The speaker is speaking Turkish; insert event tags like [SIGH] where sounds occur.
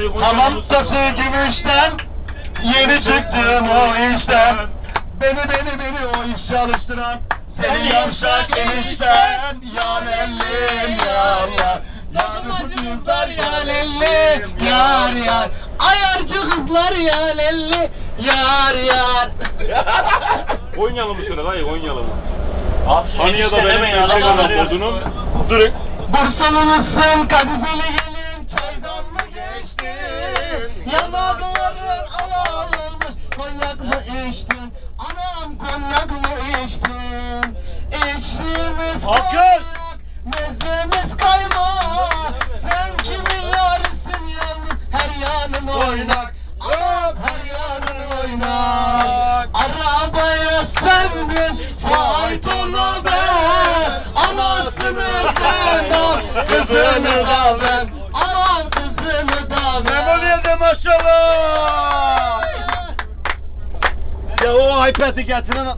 Dayı mısın? tası gümüşten Yeni çıktım o işten Beni beni beni o iş çalıştıran Seni yavşak enişten Yan ellim yar yar Yanı kızlar yan ellim yar yar Ayarcı kızlar ya lelli yar yar. [LAUGHS] Konyalı mısın dayı Konyalı mı? Abi Konya'da benim ya, şey adam buldunum. Duruk. Bursalı mısın kadifeli oynak. Anam her yanın oynak. Arabaya sen bin faytonu ben. Anasını sen al, kızını da ben. Aman kızını da ben. Memoli'ye de maşallah. Ya o iPad'i getirin